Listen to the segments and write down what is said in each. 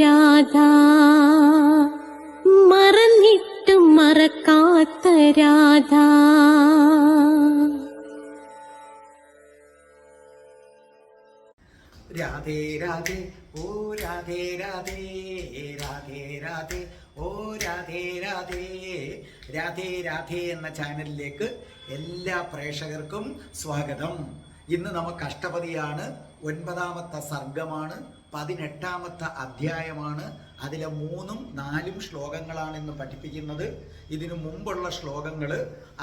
രാധ. മറന്നിട്ടും മറക്കാത്ത രാധാ. രാധേ രാധേ ഓ രാധേ രാധേ രാധേ രാധേ ഓ രാധേ രാധേ. രാധേ രാധേ എന്ന ചാനലിലേക്ക് എല്ലാ പ്രേക്ഷകർക്കും സ്വാഗതം. ഇന്ന് നമുക്ക് അഷ്ടപതിയാണ് ഒൻപതാമത്തെ സർഗമാണ് പതിനെട്ടാമത്തെ അധ്യായമാണ്. അതിലെ മൂന്നും നാലും ശ്ലോകങ്ങളാണ് ഇന്ന് പഠിപ്പിക്കുന്നത്. ഇതിനു മുമ്പുള്ള ശ്ലോകങ്ങൾ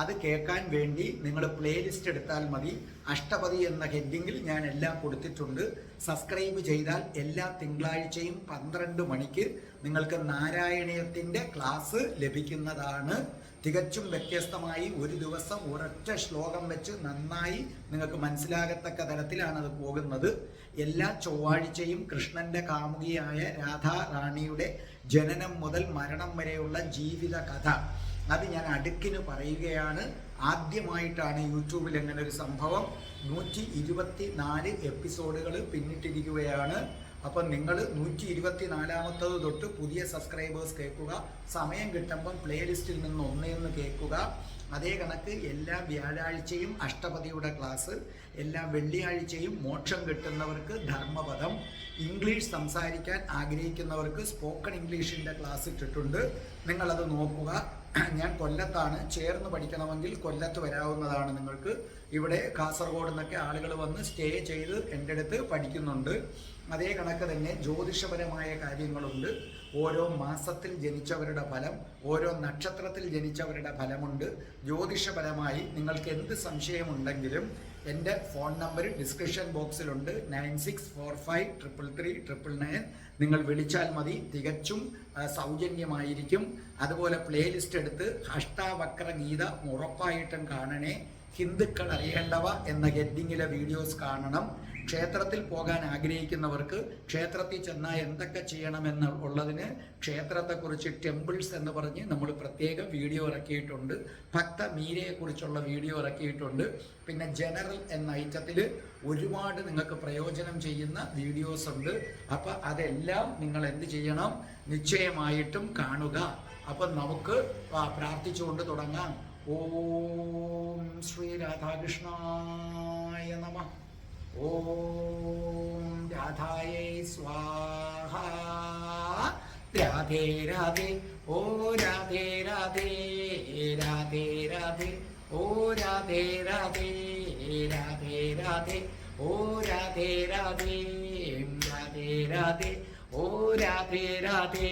അത് കേൾക്കാൻ വേണ്ടി നിങ്ങൾ പ്ലേലിസ്റ്റ് എടുത്താൽ മതി. അഷ്ടപതി എന്ന ഹെഡിങ്ങിൽ ഞാൻ എല്ലാം കൊടുത്തിട്ടുണ്ട്. സബ്സ്ക്രൈബ് ചെയ്താൽ എല്ലാ തിങ്കളാഴ്ചയും പന്ത്രണ്ട് മണിക്ക് നിങ്ങൾക്ക് നാരായണീയത്തിന്റെ ക്ലാസ് ലഭിക്കുന്നതാണ്. തികച്ചും വ്യത്യസ്തമായി ഒരു ദിവസം ഒരൊറ്റ ശ്ലോകം വെച്ച് നന്നായി നിങ്ങൾക്ക് മനസ്സിലാകത്തക്ക തരത്തിലാണ് അത് പോകുന്നത്. എല്ലാ ചൊവ്വാഴ്ചയും കൃഷ്ണന്റെ കാമുകിയായ രാധാ റാണിയുടെ ജനനം മുതൽ മരണം വരെയുള്ള ജീവിത കഥ. അത് ഞാൻ അടുക്കിന് പറയുകയാണ്. ആദ്യമായിട്ടാണ് യൂട്യൂബിൽ അങ്ങനെ ഒരു സംഭവം. നൂറ്റി ഇരുപത്തി നാല് എപ്പിസോഡുകൾ പിന്നിട്ടിരിക്കുകയാണ്. അപ്പം നിങ്ങൾ നൂറ്റി ഇരുപത്തി നാലാമത്തത് തൊട്ട് പുതിയ സബ്സ്ക്രൈബേഴ്സ് കേൾക്കുക. സമയം കിട്ടുമ്പം പ്ലേലിസ്റ്റിൽ നിന്ന് ഒന്നേന്ന് കേൾക്കുക. അതേ കണക്ക് എല്ലാ വ്യാഴാഴ്ചയും അഷ്ടപതിയുടെ ക്ലാസ് എല്ലാ വെള്ളിയാഴ്ചയും മോക്ഷം കിട്ടുന്നവർക്ക് ധർമ്മപദം ഇംഗ്ലീഷ് സംസാരിക്കാൻ ആഗ്രഹിക്കുന്നവർക്ക് സ്പോക്കൺ ഇംഗ്ലീഷിന്റെ ക്ലാസ് ഇട്ടിട്ടുണ്ട്. നിങ്ങളത് നോക്കുക. ഞാൻ കൊല്ലത്താണ്. ചേർന്ന് പഠിക്കണമെങ്കിൽ കൊല്ലത്ത് വരാവുന്നതാണ് നിങ്ങൾക്ക്. ഇവിടെ കാസർഗോഡ് നിന്നൊക്കെ ആളുകൾ വന്ന് സ്റ്റേ ചെയ്ത് എന്റെ അടുത്ത് പഠിക്കുന്നുണ്ട്. അതേ കണക്ക് തന്നെ ജ്യോതിഷപരമായ കാര്യങ്ങളുണ്ട്. ഓരോ മാസത്തിൽ ജനിച്ചവരുടെ ഫലം ഓരോ നക്ഷത്രത്തിൽ ജനിച്ചവരുടെ ഫലമുണ്ട്. ജ്യോതിഷപരമായി നിങ്ങൾക്ക് എന്ത് സംശയമുണ്ടെങ്കിലും എന്റെ phone number description ബോക്സിലുണ്ട്. Nine six four five triple three triple nine നിങ്ങൾ വിളിച്ചാൽ മതി തികച്ചും സൗജന്യമായിരിക്കും. അതുപോലെ പ്ലേലിസ്റ്റ് എടുത്ത് അഷ്ടാവക്ര ഗീത ഉറപ്പായിട്ടും കാണണേ. ഹിന്ദുക്കൾ അറിയേണ്ടവ എന്ന ഹെഡിങ്ങിലെ വീഡിയോസ് കാണണം. ക്ഷേത്രത്തിൽ പോകാൻ ആഗ്രഹിക്കുന്നവർക്ക് ക്ഷേത്രത്തിൽ ചെന്നാൽ എന്തൊക്കെ ചെയ്യണമെന്ന് ഉള്ളതിന് ക്ഷേത്രത്തെക്കുറിച്ച് ടെമ്പിൾസ് എന്ന് പറഞ്ഞ് നമ്മൾ പ്രത്യേക വീഡിയോ ഇറക്കിയിട്ടുണ്ട്. ഭക്ത മീരയെക്കുറിച്ചുള്ള വീഡിയോ ഇറക്കിയിട്ടുണ്ട്. പിന്നെ ജനറൽ എന്ന ഐറ്റത്തിൽ ഒരുപാട് നിങ്ങൾക്ക് പ്രയോജനം ചെയ്യുന്ന വീഡിയോസ് ഉണ്ട്. അപ്പം അതെല്ലാം നിങ്ങൾ എന്ത് ചെയ്യണം? നിശ്ചയമായിട്ടും കാണുക. അപ്പം നമുക്ക് പ്രാർത്ഥിച്ചുകൊണ്ട് തുടങ്ങാം. ഓം ശ്രീ രാധാകൃഷ്ണായ നമ. ഓം രാധായേ സ്വാഹ രാധേ രാധേ ഓ രാധേ രാധേ രാധേ രാധേ ഓ രാധേ രാധേ രാധേ രാധേ ഓ രാധേ രാധേ രാധേ രാധേ ഓ രാധേ രാധേ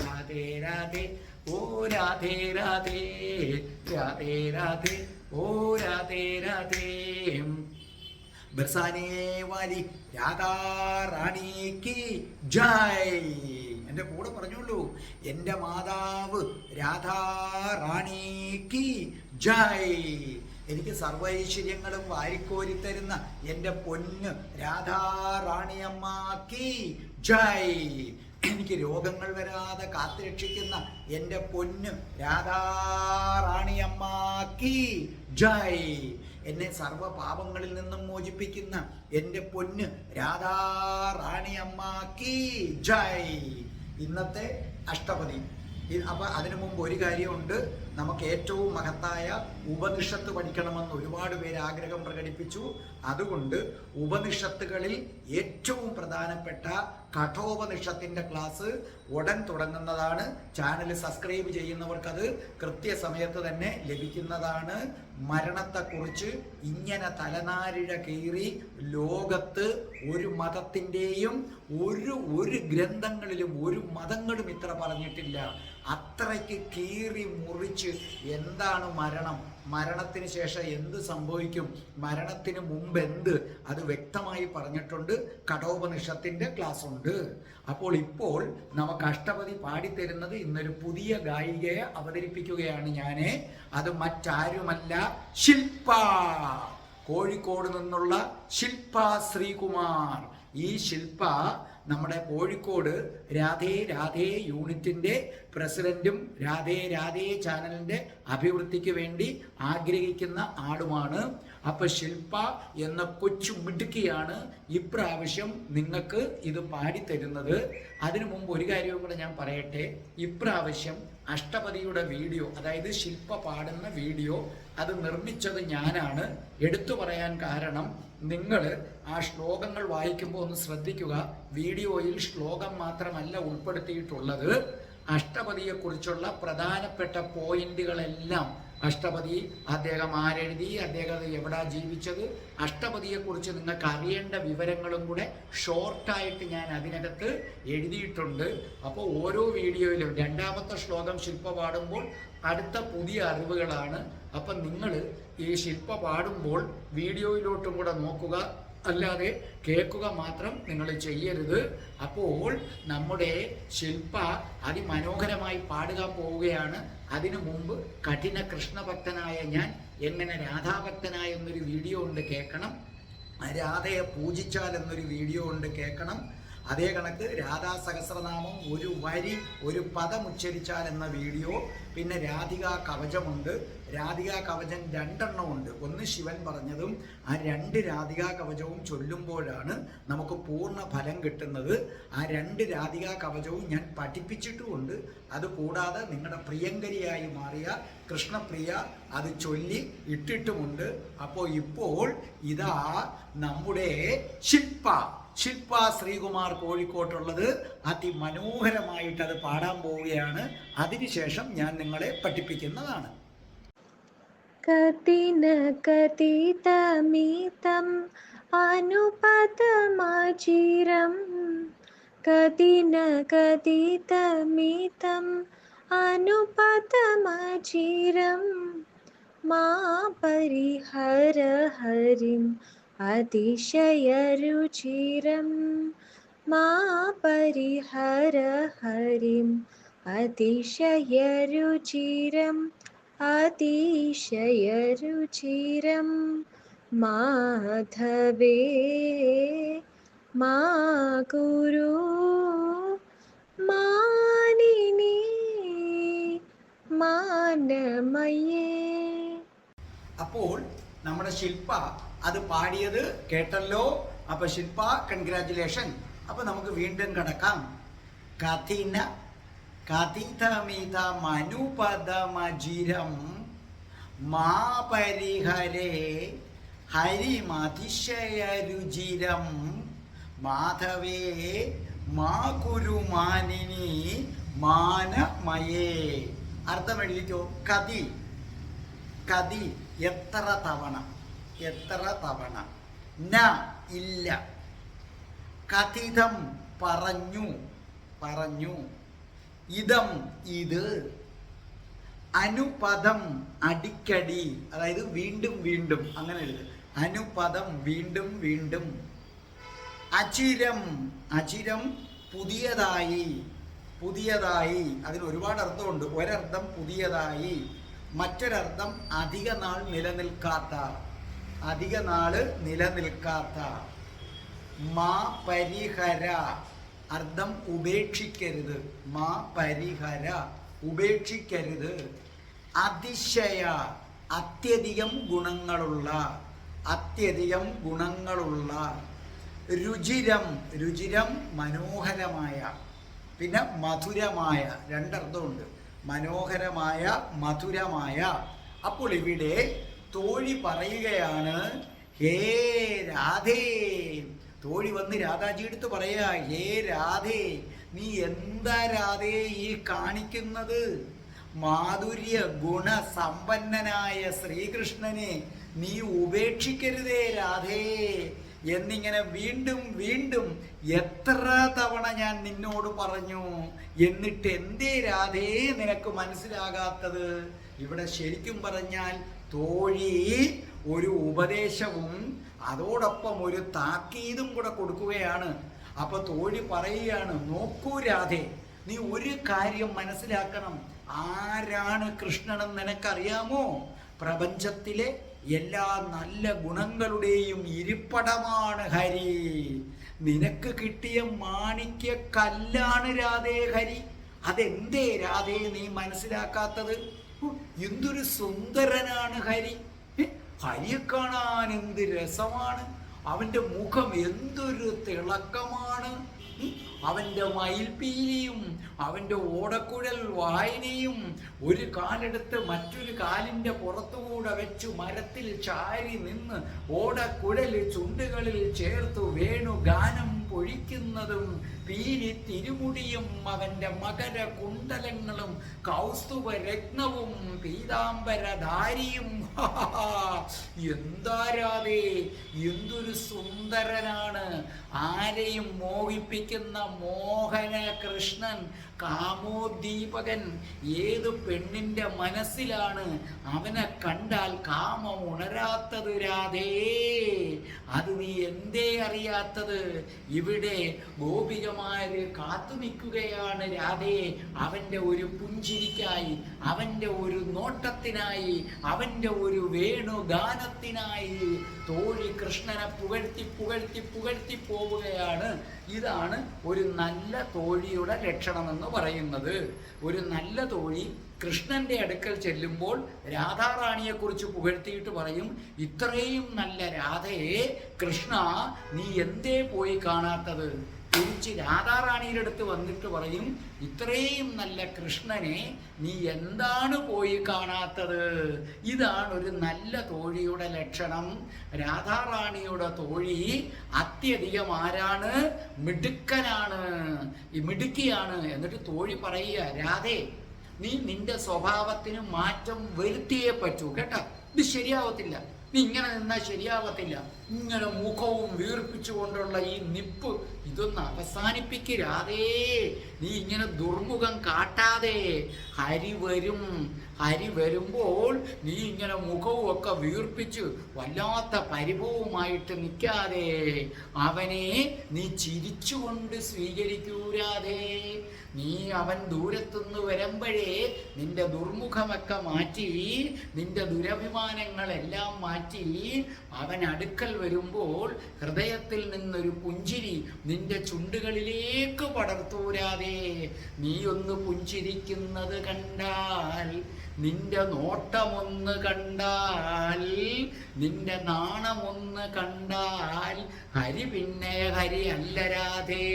രാധേ രാധേ ഓ രാധേ രാധേ രാധേ രാധേ ഓ രാധേ രാധേ ബർസാനെ വാലി രാധാ റാണി കി ജയ്. എന്റെ കൂടെ പറഞ്ഞോളൂ എന്റെ മാതാവ് രാധാറാണിക്ക് ജയ്. എനിക്ക് സർവൈശ്വര്യങ്ങളും വാരിക്കോരി തരുന്ന എന്റെ പൊന്ന് രാധാറാണിയമ്മക്ക് ജയ്. എനിക്ക് രോഗങ്ങൾ വരാതെ കാത്തുരക്ഷിക്കുന്ന എന്റെ പൊന്ന് രാധാറാണിയമ്മക്ക് ജയ്. എന്നെ സർവ പാപങ്ങളിൽ നിന്നും മോചിപ്പിക്കുന്ന എന്റെ പൊന്ന് രാധാറാണിയമ്മക്ക് ജയ്. ഇന്നത്തെ അഷ്ടപതി. അപ്പൊ അതിനു മുമ്പ് ഒരു കാര്യമുണ്ട്. നമുക്ക് ഏറ്റവും മഹത്തായ ഉപനിഷത്ത് പഠിക്കണമെന്ന് ഒരുപാട് പേര് ആഗ്രഹം പ്രകടിപ്പിച്ചു. അതുകൊണ്ട് ഉപനിഷത്തുകളിൽ ഏറ്റവും പ്രധാനപ്പെട്ട കഠോപനിഷത്തിന്റെ ക്ലാസ് ഉടൻ തുടങ്ങുന്നതാണ്. ചാനൽ സബ്സ്ക്രൈബ് ചെയ്യുന്നവർക്കത് കൃത്യസമയത്ത് തന്നെ ലഭിക്കുന്നതാണ്. മരണത്തെക്കുറിച്ച് ഇങ്ങനെ തലനാരിഴ കീറി ലോകത്ത് ഒരു മതത്തിന്റെയും ഒരു ഒരു ഗ്രന്ഥങ്ങളിലും ഒരു മതങ്ങളും ഇത്ര പറഞ്ഞിട്ടില്ല. അത്രയ്ക്ക് കീറി മുറിച്ച് എന്താണ് മരണം? മരണത്തിന് ശേഷം എന്ത് സംഭവിക്കും? മരണത്തിന് മുമ്പ് എന്ത്? അത് വ്യക്തമായി പറഞ്ഞിട്ടുണ്ട്. കടോപനിഷത്തിന്റെ ക്ലാസ് ഉണ്ട്. അപ്പോൾ ഇപ്പോൾ നമുക്ക് അഷ്ടപതി പാടിത്തരുന്നത് ഇന്നൊരു പുതിയ ഗായികയെ അവതരിപ്പിക്കുകയാണ് ഞാൻ അത് മറ്റാരുമല്ല ശില്പ. കോഴിക്കോട് നിന്നുള്ള ശില്പ ശ്രീകുമാർ. ഈ ശില്പ നമ്മുടെ കോഴിക്കോട് രാധേ രാധേ യൂണിറ്റിന്റെ പ്രസിഡന്റും രാധേ രാധേ ചാനലിന്റെ അഭിവൃദ്ധിക്ക് വേണ്ടി ആഗ്രഹിക്കുന്ന ആളുമാണ് അപ്പൊ ശില്പ എന്ന കൊച്ചു മിടുക്കിയാണ് ഇപ്രാവശ്യം നിങ്ങൾക്ക് ഇത് പാടിത്തരുന്നത് അതിനു മുമ്പ് ഒരു കാര്യവും കൂടെ ഞാൻ പറയട്ടെ. ഇപ്രാവശ്യം അഷ്ടപതിയുടെ വീഡിയോ അതായത് ശില്പ പാടുന്ന വീഡിയോ അത് നിർമ്മിച്ചത് ഞാനാണ്. എടുത്തു പറയാൻ കാരണം നിങ്ങൾ ആ ശ്ലോകങ്ങൾ വായിക്കുമ്പോൾ ഒന്ന് ശ്രദ്ധിക്കുക. വീഡിയോയിൽ ശ്ലോകം മാത്രമല്ല ഉൾപ്പെടുത്തിയിട്ടുള്ളത്. അഷ്ടപതിയെക്കുറിച്ചുള്ള പ്രധാനപ്പെട്ട പോയിന്റുകളെല്ലാം അഷ്ടപതി അദ്ദേഹം ആരെഴുതി അദ്ദേഹം എവിടാ ജീവിച്ചത്? അഷ്ടപതിയെക്കുറിച്ച് നിങ്ങൾക്ക് അറിയേണ്ട വിവരങ്ങളും കൂടെ ഷോർട്ടായിട്ട് ഞാൻ അതിനകത്ത് എഴുതിയിട്ടുണ്ട്. അപ്പോൾ ഓരോ വീഡിയോയിലും രണ്ടാമത്തെ ശ്ലോകം ശില്പ പാടുമ്പോൾ അടുത്ത പുതിയ അറിവുകളാണ്. അപ്പം നിങ്ങൾ ഈ ശില്പ പാടുമ്പോൾ വീഡിയോയിലോട്ടും കൂടെ നോക്കുക. അല്ലാതെ കേൾക്കുക മാത്രം നിങ്ങൾ ചെയ്യരുത്. അപ്പോൾ നമ്മുടെ ശില്പ അതിമനോഹരമായി പാടുക പോവുകയാണ്. അതിനു മുമ്പ് കഠിന കൃഷ്ണഭക്തനായ ഞാൻ എങ്ങനെ രാധാഭക്തനായ എന്നൊരു വീഡിയോ ഉണ്ട് കേൾക്കണം. രാധയെ പൂജിച്ചാൽ എന്നൊരു വീഡിയോ ഉണ്ട് കേൾക്കണം. അതേ കണക്ക് രാധാ സഹസ്രനാമം ഒരു വരി ഒരു പദം ഉച്ചരിച്ചാൽ എന്ന വീഡിയോ. പിന്നെ രാധിക കവചമുണ്ട്. രാധിക കവചം രണ്ടെണ്ണം ഉണ്ട്. ഒന്ന് ശിവൻ പറഞ്ഞതും ആ രണ്ട് രാധിക കവചവും ചൊല്ലുമ്പോഴാണ് നമുക്ക് പൂർണ ഫലം കിട്ടുന്നത്. ആ രണ്ട് രാധിക കവചവും ഞാൻ പഠിപ്പിച്ചിട്ടുമുണ്ട്. അത് കൂടാതെ നിങ്ങളുടെ പ്രിയങ്കരിയായി മാറിയ കൃഷ്ണപ്രിയ അത് ചൊല്ലി ഇട്ടിട്ടുമുണ്ട്. അപ്പോൾ ഇപ്പോൾ ഇതാ നമ്മുടെ ശില്പ. ശില്പ ശ്രീകുമാർ കോഴിക്കോട്ടുള്ളത് അതിമനോഹരമായിട്ട് അത് പാടാൻ പോവുകയാണ്. അതിനുശേഷം ഞാൻ നിങ്ങളെ പഠിപ്പിക്കുന്നതാണ്. कति न कथितमितम् अनुपतमचिरं कति न कथितमितम् अनुपतमचिरं मा परिहर हरिम् अतिशयरुचिरं मा परिहर हरिम् अतिशयरुचिरम् അതിശയരുചിരം മാധവേ മാ ഗുരു മാനിനി മാനമയേ. അപ്പോൾ നമ്മുടെ ശില്പ അത് പാടിയത് കേട്ടല്ലോ. അപ്പൊ ശില്പ കൺഗ്രാചുലേഷൻ അപ്പൊ നമുക്ക് വീണ്ടും കടക്കാം. കഥിന കഥിതമിത മനുപദമജിരം മാ പരിഹരേ ഹരിമതിശയരുചിരം മാധവേ മാ കുരുമാനിനി മാനമയേ. അർത്ഥം എഴുതിക്കോ? കതി. കതി എത്ര തവണ? എത്ര തവണ? ന ഇല്ല. കഥിതം പറഞ്ഞു. പറഞ്ഞു. ഇതം ഇത് അനുപദം അടിക്കടി. അതായത് വീണ്ടും വീണ്ടും അങ്ങനെ അനുപദം വീണ്ടും വീണ്ടും. അചിരം അചിരം പുതിയതായി പുതിയതായി. അതിന് ഒരുപാട് അർത്ഥമുണ്ട്. ഒരർത്ഥം പുതിയതായി മറ്റൊരർത്ഥം അധിക നാൾ നിലനിൽക്കാത്ത അധിക നാൾ നിലനിൽക്കാത്ത. മാ പരിഹര അർത്ഥം ഉപേക്ഷിക്കരുത്. മാ പരിഹര. ഉപേക്ഷിക്കരുത്. അതിശയ. അത്യധികം ഗുണങ്ങളുള്ള. അത്യധികം ഗുണങ്ങളുള്ള. രുചിരം. രുചിരം മനോഹരമായ. പിന്നെ മധുരമായ. രണ്ടർത്ഥമുണ്ട്. മനോഹരമായ മധുരമായ. അപ്പോൾ ഇവിടെ തോഴി പറയുകയാണ് ഹേ രാധേ. തോഴി വന്ന് രാധാജി എടുത്ത് പറയാ ഹേ രാധേ നീ എന്താ രാധേ ഈ കാണിക്കുന്നത്? മാധുര്യ ഗുണസമ്പന്നനായ ശ്രീകൃഷ്ണനെ നീ ഉപേക്ഷിക്കരുതേ രാധേ. എന്നിങ്ങനെ വീണ്ടും വീണ്ടും എത്ര തവണ ഞാൻ നിന്നോട് പറഞ്ഞു എന്നിട്ട് എന്തേ രാധേ നിനക്ക് മനസ്സിലാകാത്തത്? ഇവിടെ ശരിക്കും പറഞ്ഞാൽ തോഴി ഒരു ഉപദേശവും അതോടൊപ്പം ഒരു താക്കീതും കൂടെ കൊടുക്കുകയാണ്. അപ്പൊ തോഴി പറയുകയാണ് നോക്കൂ രാധേ നീ ഒരു കാര്യം മനസ്സിലാക്കണം. ആരാണ് കൃഷ്ണനെന്ന് നിനക്കറിയാമോ? പ്രപഞ്ചത്തിലെ എല്ലാ നല്ല ഗുണങ്ങളുടെയും ഇരിപ്പടമാണ് ഹരി. നിനക്ക് കിട്ടിയ മാണിക്യ കല്ലാണ് രാധേ ഹരി. അതെന്തേ രാധേ നീ മനസ്സിലാക്കാത്തത്? എന്തൊരു സുന്ദരനാണ് ഹരി. ഹരിയെ കാണാൻ എന്ത് രസമാണ്? അവന്റെ മുഖം എന്തൊരു തിളക്കമാണ്? ഉം, മയിൽപ്പീലിയും അവന്റെ ഓടക്കുഴൽ വായനയും ഒരു കാലെടുത്ത് മറ്റൊരു കാലിന്റെ പുറത്തുകൂടെ വെച്ചു മരത്തിൽ ചാരി നിന്ന് ഓടക്കുഴൽ ചുണ്ടുകളിൽ ചേർത്തു വേണു ഗാനം പൊഴിക്കുന്നതും. പീലി തിരുമുടിയും അവന്റെ മകര കുണ്ടലങ്ങളും കൗസ്തുഭ രത്നവും പീതാംബരധാരിയും. എന്താരാതെ എന്തൊരു സുന്ദരനാണ്. ആരെയും മോഹിപ്പിക്കുന്ന മോഹന കൃഷ്ണൻ കാമോദ്ദീപകൻ ഏത് പെണ്ണിന്റെ മനസ്സിലാണ് അവനെ കണ്ടാൽ കാമം ഉണരാത്തത് രാധേ? അത് നീ എന്തേ അറിയാത്തത്? ഇവിടെ ഗോപികമാര് കാത്തു നിൽക്കുകയാണ് രാധേ. അവന്റെ ഒരു പുഞ്ചിരിക്കായി അവന്റെ ഒരു നോട്ടത്തിനായി അവന്റെ ഒരു വേണുഗാനത്തിനായി തോഴി കൃഷ്ണനെ പുകഴ്ത്തി പുകഴ്ത്തി പുകഴ്ത്തി പോവുകയാണ്. ഇതാണ് ഒരു നല്ല തോഴിയുടെ ലക്ഷണമെന്ന് പറയുന്നത് ഒരു നല്ല തോഴി കൃഷ്ണന്റെ അടുക്കൽ ചെല്ലുമ്പോൾ രാധാറാണിയെ കുറിച്ച് പുകഴ്ത്തിയിട്ട് പറയും ഇത്രയും നല്ല രാധയെ കൃഷ്ണ നീ എന്തേ പോയി കാണാത്തത്? തിരിച്ച് രാധാറാണിയുടെ അടുത്ത് വന്നിട്ട് പറയും ഇത്രയും നല്ല കൃഷ്ണനെ നീ എന്താണ് പോയി കാണാത്തത്? ഇതാണ് ഒരു നല്ല തോഴിയുടെ ലക്ഷണം. രാധാറാണിയുടെ തോഴി അത്യധികം ആരാണ്? മിടുക്കനാണ്. ഈ മിടുക്കിയാണ്. എന്നിട്ട് തോഴി പറയുക രാധേ നീ നിന്റെ സ്വഭാവത്തിന് മാറ്റം വരുത്തിയേ പറ്റൂ കേട്ടോ? ഇത് ശരിയാവത്തില്ല. ഇങ്ങനെ നിന്നാൽ ശരിയാവത്തില്ല. ഇങ്ങനെ മുഖവും വീർപ്പിച്ചുകൊണ്ടുള്ള ഈ നിപ്പ് ഇതൊന്ന് അവസാനിപ്പിക്കരാതേ. നീ ഇങ്ങനെ ദുർമുഖം കാട്ടാതെ ഹരി വരും ഹരി വരുമ്പോൾ നീ ഇങ്ങനെ മുഖവും ഒക്കെ വീർപ്പിച്ച് വല്ലാത്ത പരിഭവമായിട്ട് നിൽക്കാതെ അവനെ നീ ചിരിച്ചുകൊണ്ട് സ്വീകരിക്കൂരാതെ. നീ അവൻ ദൂരത്തുനിന്ന് വരുമ്പോഴേ നിന്റെ ദുർമുഖമൊക്കെ മാറ്റി നിന്റെ ദുരഭിമാനങ്ങളെല്ലാം മാറ്റി. അവൻ അടുക്കൽ വരുമ്പോൾ ഹൃദയത്തിൽ നിന്നൊരു പുഞ്ചിരി നിന്റെ ചുണ്ടുകളിലേക്ക് പടർത്തൂരാതെ നീ ഒന്ന് പുഞ്ചിരിക്കുന്നത് കണ്ടാൽ നിന്റെ നോട്ടമൊന്ന് കണ്ടാൽ നിന്റെ നാണമൊന്ന് കണ്ടാൽ ഹരി പിന്നെ ഹരി അല്ലരാധേ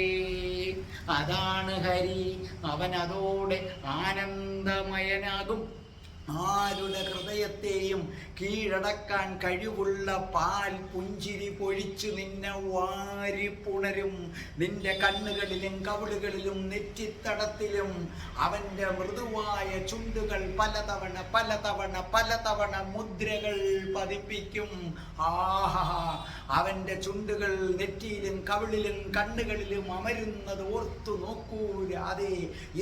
അതാണ് ഹരി. അവനതോടെ ആനന്ദമയനാകും. ആരുടെ ഹൃദയത്തെയും കീഴടക്കാൻ കഴിവുള്ള പാൽ പുഞ്ചിരി പൊഴിച്ചു നിന്നെ വാരിപ്പുണരും നിന്റെ കണ്ണുകളിലും കവിളുകളിലും നെറ്റിത്തടത്തിലും അവന്റെ മൃദുവായ ചുണ്ടുകൾ പലതവണ പലതവണ പലതവണ മുദ്രകൾ പതിപ്പിക്കും. ആഹാ അവന്റെ ചുണ്ടുകൾ നെറ്റിയിലും കവിളിലും കണ്ണുകളിലും അമരുന്നത് ഓർത്തു നോക്കൂ അതെ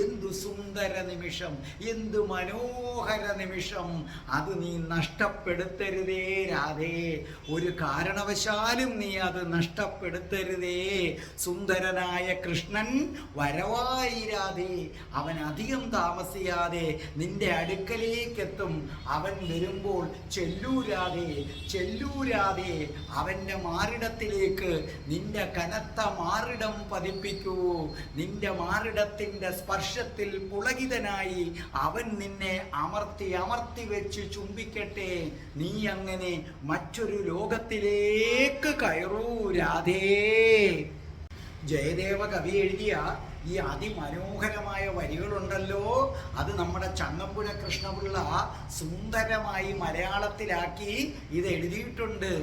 എന്തു സുന്ദര നിമിഷം എന്തു മനോഹര നിമിഷം അത് നീ നഷ്ടപ്പെടുത്തരുതേ രാധേ. ഒരു കാരണവശാലും നീ അത് നഷ്ടപ്പെടുത്തരുതേ. സുന്ദരനായ കൃഷ്ണൻ വരവായി രാധേ. അവൻ അധികം താമസിയാതെ നിന്റെ അടുക്കലേക്കെത്തും. അവൻ വരുമ്പോൾ ചെല്ലൂരാതെ ചെല്ലൂരാതെ അവന്റെ മാറിടത്തിലേക്ക് നിന്റെ കനത്ത മാറിടം പതിപ്പിക്കൂ. നിന്റെ മാറിടത്തിന്റെ സ്പർശത്തിൽ പുളകിതനായി അവൻ നിന്നെ അമർത്തി അമർത്തി അമർത്തി വെച്ച് ചുംബിക്കട്ടെ. നീ അങ്ങനെ മറ്റൊരു ലോകത്തിലേക്ക് കയറൂ രാധേ. ജയദേവ കവി എഴുതിയ ഈ അതിമനോഹരമായ വരികളുണ്ടല്ലോ. അത് നമ്മുടെ ചങ്ങമ്പുഴ കൃഷ്ണപിള്ള സുന്ദരമായി മലയാളത്തിലാക്കി ഇത് എഴുതിയിട്ടുണ്ട്.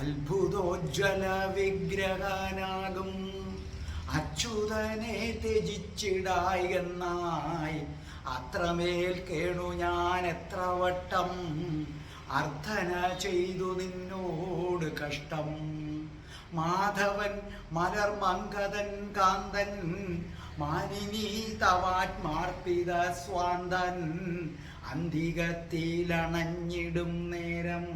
അത്ഭുതോജ്വല വിഗ്രഹനാകും അച്യുതനെ ത്യജിച്ചിടായി എന്നായി. അത്രമേൽ കേണു ഞാൻ എത്ര വട്ടം അർത്ഥന ചെയ്തു നിന്നോട് കഷ്ടം. മാധവൻ മലർമങ്കതൻ കാന്തൻ മാനിനി തവാത്മാർപ്പിത സ്വാന്തൻ അന്തികത്തിലണഞ്ഞിടും നേരം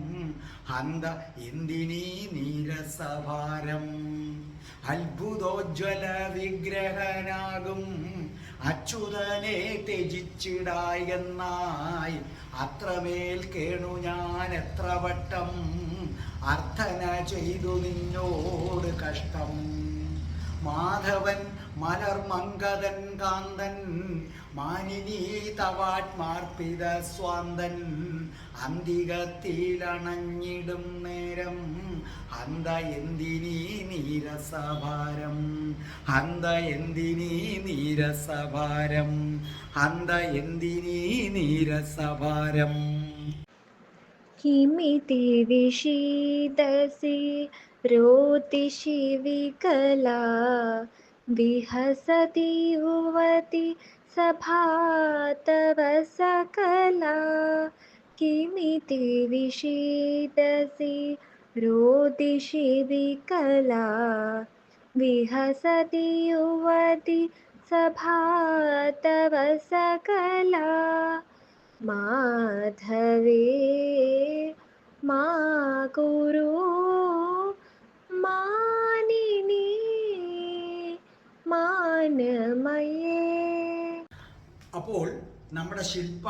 ഹന്ത എന്തിനീ നീരസഭാരം? അത്ഭുതോജ്വല വിഗ്രഹനാകും അച്യുതനെ ത്യജിച്ചിടായി എന്നായി അത്രമേൽ കേണു ഞാൻ എത്ര വട്ടം അർത്ഥന ചെയ്തു നിന്നോട് കഷ്ടം. മാധവൻ മലർമങ്കതൻ കാന്തൻ മാനിനി തവാത്മാർപ്പിത സ്വാന്തൻ അന്തികത്തിലണഞ്ഞിടും നേരം ഹന്ത എന്തിനീ നീരസഭാരം ഹന്ത എന്തിനീ നീരസഭാരം ഹന്ത എന്തിനീ നീരസഭാരം किमिति विषीदसि रोतिषि विकला विहसति युवति सभातव सकला। किमिति विषीदसि रोदिषि विकला। विहसति युवति सभातव सकला। माधवे मा कुरु मा അപ്പോൾ നമ്മുടെ ശില്പ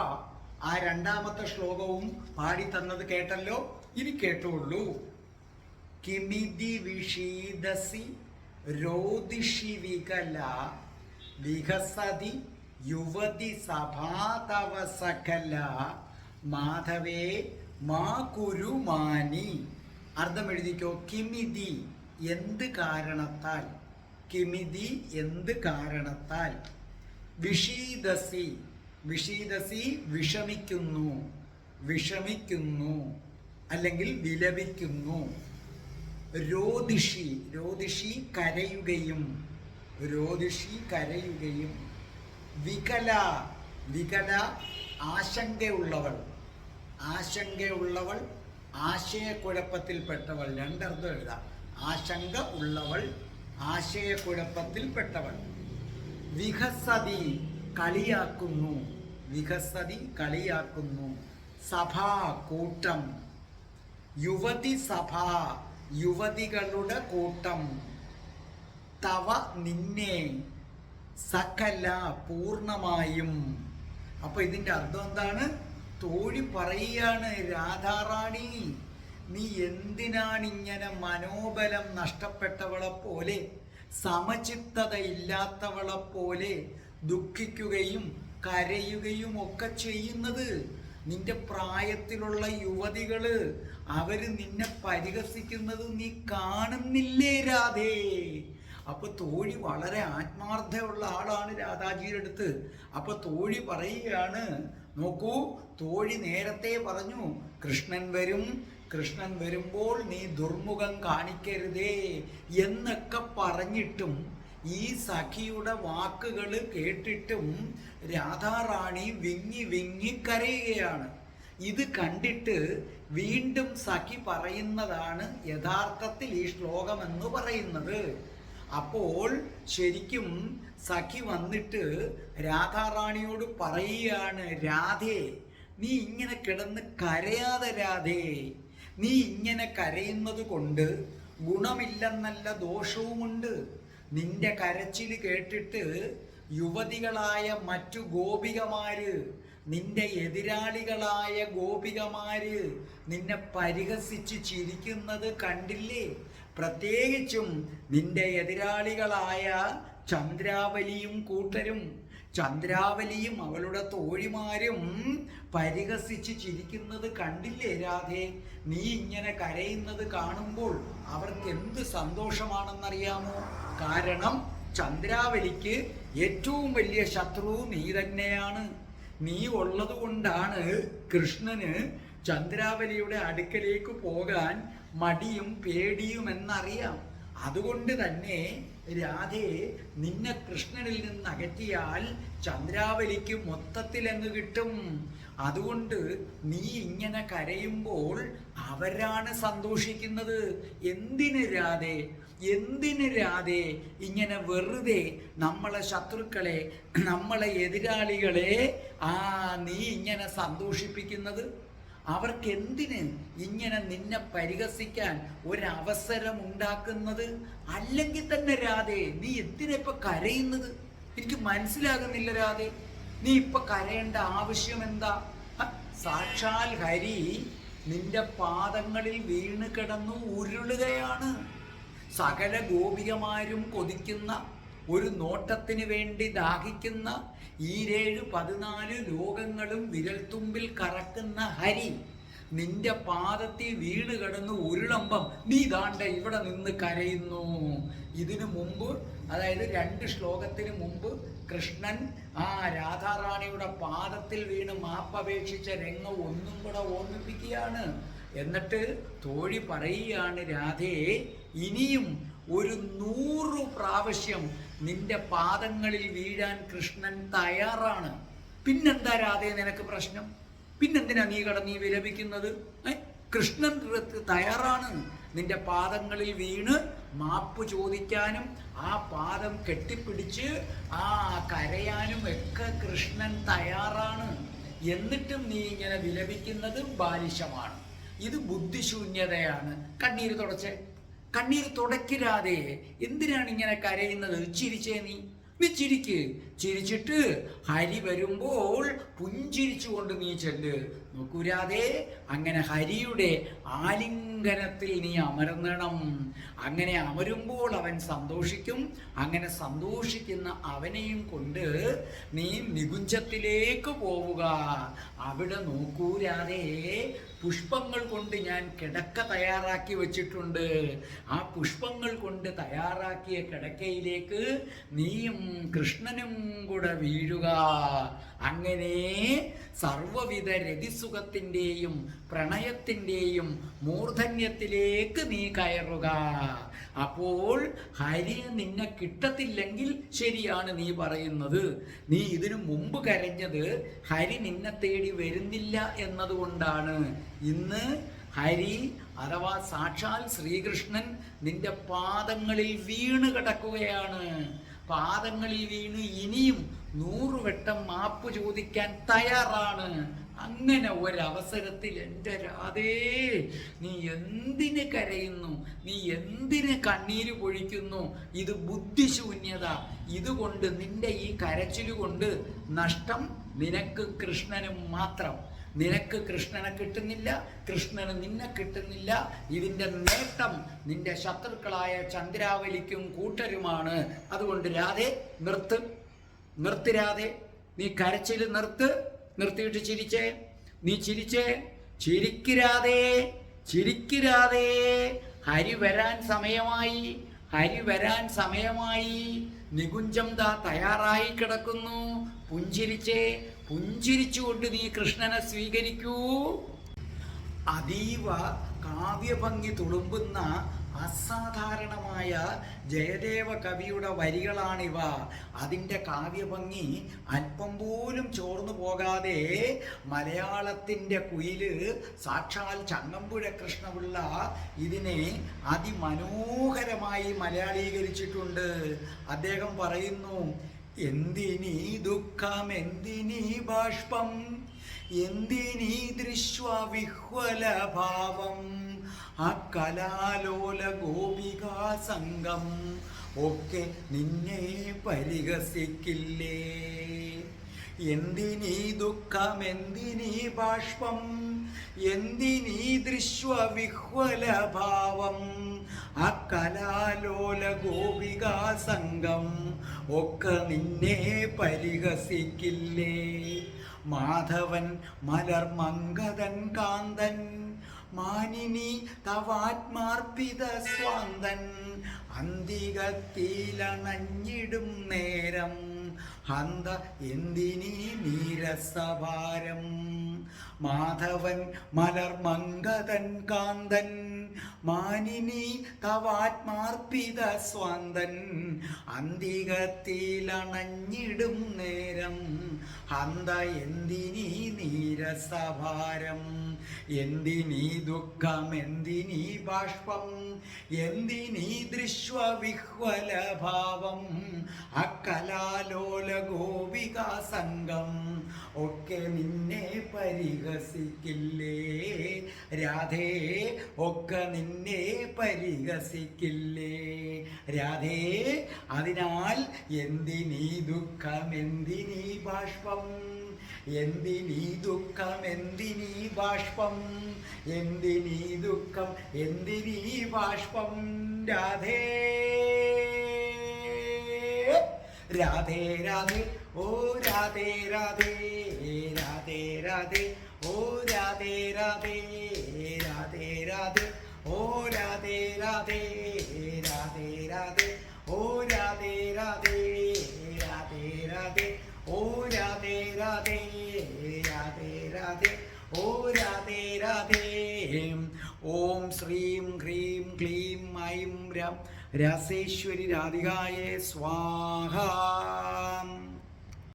ആ രണ്ടാമത്തെ ശ്ലോകവും പാടി തന്നത് കേട്ടല്ലോ? ഇനി കേട്ടോളൂ. കിമിതി വിഷീദസി രോദിഷി വികല വികസതി യുവതി സഭാതവ സകല. മാധവേ മാ കുരുമാനി. അർത്ഥം എഴുതിക്കോ? കിമിതി. എന്ത് കാരണത്താൽ? കിമിതി എന്ത് കാരണത്താൽ? വിഷീദസി. വിഷീദസി വിഷമിക്കുന്നു. വിഷമിക്കുന്നു. അല്ലെങ്കിൽ വിലപിക്കുന്നു. രോദിഷി. രോദിഷി കരയുകയും. രോദിഷി കരയുകയും. വികല. വികല ആശങ്കയുള്ളവൾ. ആശങ്കയുള്ളവൾ ആശയക്കുഴപ്പത്തിൽപ്പെട്ടവൾ. രണ്ടർത്ഥം എഴുതാം. ആശങ്ക ഉള്ളവൾ ആശയക്കുഴപ്പത്തിൽപ്പെട്ടവൾ. വികസതി കളിയാക്കുന്നു. വികസതി കളിയാക്കുന്നു. സഭാ കൂട്ടം. യുവതി സഭ യുവതികളുടെ കൂട്ടം. തവ നിന്നെ സകല പൂർണമായും. അപ്പൊ ഇതിന്റെ അർത്ഥം എന്താണ്? തോഴി പറയുകയാണ് രാധാറാണി. നീ എന്തിനാണിങ്ങനെ മനോബലം നഷ്ടപ്പെട്ടവളെ പോലെ സമചിത്തത ഇല്ലാത്തവളെ പോലെ ദുഃഖിക്കുകയും കരയുകയും ഒക്കെ ചെയ്യുന്നത്? നിന്റെ പ്രായത്തിലുള്ള യുവതികൾ അവർ നിന്നെ പരിഹസിക്കുന്നത് നീ കാണുന്നില്ലേ രാധേ? അപ്പൊ തോഴി വളരെ ആത്മാർത്ഥമുള്ള ആളാണ് രാധാജിയുടെ അടുത്ത്. അപ്പൊ തോഴി പറയുകയാണ് നോക്കൂ തോഴി നേരത്തെ പറഞ്ഞു കൃഷ്ണൻ വരും കൃഷ്ണൻ വരുമ്പോൾ നീ ദുർമുഖം കാണിക്കരുതേ എന്നൊക്കെ പറഞ്ഞിട്ടും ഈ സഖിയുടെ വാക്കുകൾ കേട്ടിട്ടും രാധാറാണി വിങ്ങി വിങ്ങി കരയുകയാണ്. ഇത് കണ്ടിട്ട് വീണ്ടും സഖി പറയുന്നതാണ് യഥാർത്ഥത്തിൽ ഈ ശ്ലോകമെന്ന് പറയുന്നത്. അപ്പോൾ ശരിക്കും സഖി വന്നിട്ട് രാധാറാണിയോട് പറയുകയാണ് രാധേ നീ ഇങ്ങനെ കിടന്ന് കരയാതെ രാധേ നീ ഇങ്ങനെ കരയുന്നത് കൊണ്ട് ഗുണമില്ലെന്നല്ല ദോഷവുമുണ്ട്. നിന്റെ കരച്ചിൽ കേട്ടിട്ട് യുവതികളായ മറ്റു ഗോപികമാര് നിന്റെ എതിരാളികളായ ഗോപികമാര് നിന്നെ പരിഹസിച്ച് ചിരിക്കുന്നത് കണ്ടില്ലേ? പ്രത്യേകിച്ചും നിന്റെ എതിരാളികളായ ചന്ദ്രാവലിയും കൂട്ടരും ചന്ദ്രാവലിയും അവളുടെ തോഴിമാരും പരിഹസിച്ച് ചിരിക്കുന്നത് കണ്ടില്ലേ രാധേ? നീ ഇങ്ങനെ കരയുന്നത് കാണുമ്പോൾ അവർക്ക് എന്ത് സന്തോഷമാണെന്നറിയാമോ? കാരണം ചന്ദ്രാവലിക്ക് ഏറ്റവും വലിയ ശത്രു നീ തന്നെയാണ്. നീ ഉള്ളതുകൊണ്ടാണ് കൃഷ്ണന് ചന്ദ്രാവലിയുടെ അടുക്കലേക്ക് പോകാൻ മടിയും പേടിയും എന്നറിയാം. അതുകൊണ്ട് തന്നെ രാധേ നിന്നെ കൃഷ്ണനിൽ നിന്ന് അകറ്റിയാൽ ചന്ദ്രാവലിക്ക് മൊത്തത്തിൽ അങ്ങ് കിട്ടും. അതുകൊണ്ട് നീ ഇങ്ങനെ കരയുമ്പോൾ അവരാണ് സന്തോഷിക്കുന്നത്. എന്തിന് രാധേ? എന്തിന് രാധേ? ഇങ്ങനെ വെറുതെ നമ്മളെ ശത്രുക്കളെ നമ്മളെ എതിരാളികളെ ആ നീ ഇങ്ങനെ സന്തോഷിപ്പിക്കുന്നത്? അവർക്ക് എന്തിന് ഇങ്ങനെ നിന്നെ പരിഹസിക്കാൻ ഒരവസരം ഉണ്ടാക്കുന്നത് അല്ലെങ്കിൽ തന്നെ രാധേ നീ എന്തിനാ ഇപ്പൊ കരയുന്നത്? എനിക്ക് മനസ്സിലാകുന്നില്ല രാധേ. നീ ഇപ്പൊ കരയേണ്ട ആവശ്യം എന്താ? സാക്ഷാൽ ഹരി നിന്റെ പാദങ്ങളിൽ വീണ് കിടന്നു ഉരുളുകയാണ്. സകല ഗോപികമാരും കൊതിക്കുന്ന ഒരു നോട്ടത്തിന് വേണ്ടി ദാഹിക്കുന്ന ഈരേഴ് പതിനാല് ലോകങ്ങളും വിരൽത്തുമ്പിൽ കറക്കുന്ന ഹരി നിന്റെ പാദത്തിൽ വീണ് കിടന്ന് ഉരുളമ്പം നീ ദാണ്ട ഇവിടെ നിന്ന് കരയുന്നു. ഇതിനു മുമ്പ് അതായത് രണ്ട് ശ്ലോകത്തിന് മുമ്പ് കൃഷ്ണൻ ആ രാധാറാണിയുടെ പാദത്തിൽ വീണ് മാപ്പപേക്ഷിച്ച രംഗം ഒന്നും കൂടെ ഓർമ്മിപ്പിക്കുകയാണ്. എന്നിട്ട് തോഴി പറയുകയാണ് രാധേ ഇനിയും ഒരു നൂറ് പ്രാവശ്യം നിന്റെ പാദങ്ങളിൽ വീഴാൻ കൃഷ്ണൻ തയ്യാറാണ്. പിന്നെന്താ രാധേ നിനക്ക് പ്രശ്നം? പിന്നെന്തിനാ നീ കടന്നീ വിലപിക്കുന്നത്? കൃഷ്ണൻ തയ്യാറാണ്. നിന്റെ പാദങ്ങളിൽ വീണ് മാപ്പ് ചോദിക്കാനും ആ പാദം കെട്ടിപ്പിടിച്ച് ആ കരയാനും ഒക്കെ കൃഷ്ണൻ തയ്യാറാണ്. എന്നിട്ടും നീ ഇങ്ങനെ വിലപിക്കുന്നത് ബാലിശമാണ്. ഇത് ബുദ്ധിശൂന്യതയാണ്. കണ്ണീര് തുടച്ചേ. കണ്ണീര് തുടയ്ക്കരാതെ എന്തിനാണ് ഇങ്ങനെ കരയുന്നത്? ചിരിച്ചേ നീ. നീ ചിരിക്ക്. ചിരിച്ചിട്ട് ഹരി വരുമ്പോൾ പുഞ്ചിരിച്ചുകൊണ്ട് നീ ചെല്ല്. നോക്കൂരാതെ അങ്ങനെ ഹരിയുടെ ആലിംഗനത്തിൽ നീ അമർന്നണം. അങ്ങനെ അമരുമ്പോൾ അവൻ സന്തോഷിക്കും. അങ്ങനെ സന്തോഷിക്കുന്ന അവനെയും കൊണ്ട് നീ നികുഞ്ചത്തിലേക്ക് പോവുക. അവിടെ നോക്കൂരാതെ പുഷ്പങ്ങൾ കൊണ്ട് ഞാൻ കിടക്ക തയ്യാറാക്കി വെച്ചിട്ടുണ്ട്. ആ പുഷ്പങ്ങൾ കൊണ്ട് തയ്യാറാക്കിയ കിടക്കയിലേക്ക് നീയും കൃഷ്ണനും കൂടെ വീഴുക. അങ്ങനെ സർവവിധ രതിസുഖത്തിന്റെയും പ്രണയത്തിന്റെയും മൂർധന്യത്തിലേക്ക് നീ കയറുക. അപ്പോൾ ഹരിയെ നിന്നെ കിട്ടത്തില്ലെങ്കിൽ ശരിയാണ് നീ പറയുന്നത്. നീ ഇതിനു മുമ്പ് കരഞ്ഞത് ഹരി നിന്നെ തേടി വരുന്നില്ല എന്നതുകൊണ്ടാണ്. ഇന്ന് ഹരി അഥവാ സാക്ഷാൽ ശ്രീകൃഷ്ണൻ നിന്റെ പാദങ്ങളിൽ വീണ് കിടക്കുകയാണ്. പാദങ്ങളിൽ വീണ് ഇനിയും നൂറുവട്ടം മാപ്പ് ചോദിക്കാൻ തയ്യാറാണ്. അങ്ങനെ ഒരവസരത്തിൽ എന്റെ രാധേ നീ എന്തിന് കരയുന്നു? നീ എന്തിന് കണ്ണീര് പൊഴിക്കുന്നു? ഇത് ബുദ്ധിശൂന്യത. ഇതുകൊണ്ട് നിന്റെ ഈ കരച്ചിലുകൊണ്ട് നഷ്ടം നിനക്ക് കൃഷ്ണനും മാത്രം. നിനക്ക് കൃഷ്ണനെ കിട്ടുന്നില്ല കൃഷ്ണന് നിന്നെ കിട്ടുന്നില്ല. ഇതിന്റെ നേട്ടം നിന്റെ ശത്രുക്കളായ ചന്ദ്രാവലിക്കും കൂട്ടരുമാണ്. അതുകൊണ്ട് രാധേ നിർത്ത്. നിർത്ത് രാധേ. നീ കരച്ചിൽ നിർത്ത്. നിർത്തിയിട്ട് ചിരിച്ചേ. നീ ചിരിച്ചേ. ചിരിക്കിരാതേ ചിരിക്കിരാതേ ഹരി വരാൻ സമയമായി. ഹരി വരാൻ സമയമായി. നികുഞ്ചം ദാ തയ്യാറായി കിടക്കുന്നു. പുഞ്ചിരിച്ചേ. പുഞ്ചിരിച്ചുകൊണ്ട് നീ കൃഷ്ണനെ സ്വീകരിക്കൂ. അതീവ കാവ്യഭംഗി തുളുമ്പുന്ന അസാധാരണമായ ജയദേവ കവിയുടെ വരികളാണിവ. അതിന്റെ കാവ്യഭംഗി അല്പം പോലും ചോർന്നു പോകാതെ മലയാളത്തിന്റെ കുയിൽ സാക്ഷാൽ ചങ്ങമ്പുഴ കൃഷ്ണപിള്ള ഇതിനെ അതിമനോഹരമായി മലയാളീകരിച്ചിട്ടുണ്ട്. അദ്ദേഹം പറയുന്നു എന്തിനീ ദുഃഖം എന്തിനീ ബാഷ്പം എന്തിനീ ദൃശ്വവിഹ്വലഭാവം അക്കലാലോല ഗോപികാ സംഘം ഒക്കെ നിന്നെ പരിഹസിക്കില്ലേ? എന്തിനീ ദുഃഖം എന്തിനീ ബാഷ്പം എന്തിനീ ദൃശ്വവിഹ്വലഭാവം? അക്കലാലോല ഗോപികാ സംഘം ഒക്കെ നിന്നെ പരിഹസിക്കില്ലേ? മാധവൻ മലർമങ്കതൻ കാന്തൻ മാനിനി തവാത്മാർപ്പിത സ്വാന്തൻ അന്തികത്തിലണഞ്ഞിടും നേരം. ഹന്ത എന്തിനീ നീരസഭാരം? മാധവൻ മലർമങ്കതൻ കാന്തൻ മാനിനി തവാത്മാർപ്പിത സ്വാന്തൻ. അന്തികത്തിലണഞ്ഞിടും നേരം ഹന്ത എന്തിനീ നീരസഭാരം? എന്തിനീ ദുഃഖം എന്തിനീ ബാഷ്പം എന്തിനീ ദൃശ്വവിഹ്വലഭാവം അക്കലാലോല ഗോപികാസംഗം ഒക്കെ നിന്നെ പരിഹസിക്കില്ലേ? രാധേ ഒക്കെ നിന്നെ പരിഹസിക്കില്ലേ? രാധേ അതിനാൽ എന്തിനീ ദുഃഖം എന്തിനീ ബാഷ്പം എന്തിനീ ദുഃഖം എന്തിനീ ബാഷ്പം. എന്തിനീ ദുഃഖം? എന്തിനീ ബാഷ്പം? രാധേ. രാധേ രാധേ. ഓ രാധേ രാധേ. രാധേ രാധേ. ഓ രാധേ രാധേ. രാധേ രാധേ. ഓ രാധേ രാധേ. ഓം ശ്രീം ഹ്രീം ക്ലീം ഐം രം രാസേശ്വരി രാധികായേ സ്വാഹ